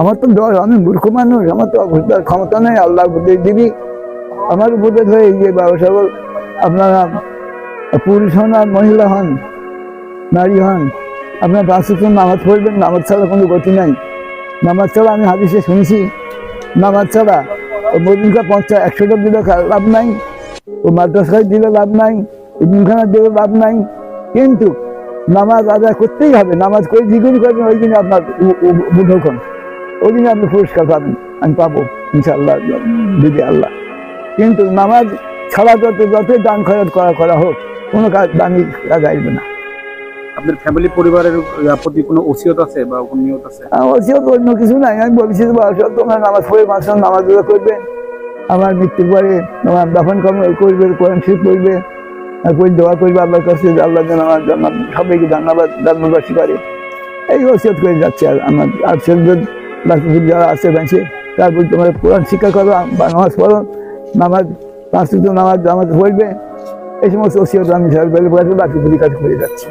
আমার তো ডর আমি মূর্খ মানুষ, আমার তো বুঝবার ক্ষমতা নেই, আল্লাহ উপদেশ দিবি। আমার উপদেশ হয়ে যে ব্যবসা আপনারা পুরুষ হন আর মহিলা হন, নারী হন, আপনার ওয়াক্ত নামাজ পড়বেন, নামাজ ছাড়া কোনো গতি নাই। নামাজ ছাড়া আমি হাদিসে শুনেছি, নামাজ ছাড়া ও মদিনকা পঞ্চাশ একশোটা দিলে লাভ নাই, ও মাদ্রাসায় দিলে লাভ নাই ইমখানা দিলে লাভ নাই। কিন্তু নামাজ আদায় করতেই হবে। নামাজ করে যেদিন করবেন ওই দিনে আপনার বুঝোক্ষণ ওই দিনে আপনি পুরস্কার পাবেন। আমি পাবো ইনশাআল্লাহ দিদি আল্লাহ। কিন্তু নামাজ ছাড়া যত যতই দান খরচ করা করা হোক কোনো কাজ দামি কাজ আসবে না। আপনার ফ্যামিলি পরিবারের প্রতি কোনো ওসিয়ত আছে বা কোনো নিয়ত আছে? অবশ্যই অন্য কিছু নাই। আমি বলছি তোমরা নামাজ পড়ে নামাজ করবে। আমার মৃত্যুর পরে তোমার দাফন কর্ম করবে কোরআন শরীফ পড়বে। করে দোয়া করব আল্লাহর কাছে আল্লাহ যেন আমার জান্নাত সবাইকে জান্নাবাদ জান্নাতবাসী করে। এই ওসিয়ত করে যাচ্ছে আর আমার আর ছেলেদের বাকি যারা আছে বেঁচে তারপর তোমার কোরআন শিক্ষা করো, বা নামাজ পড়ো, নামাজ পাঁচ নামাজ নামাজ পড়বে, এই সমস্ত ওসিয়ত আমি কাছে বাকি কাজ করে যাচ্ছি।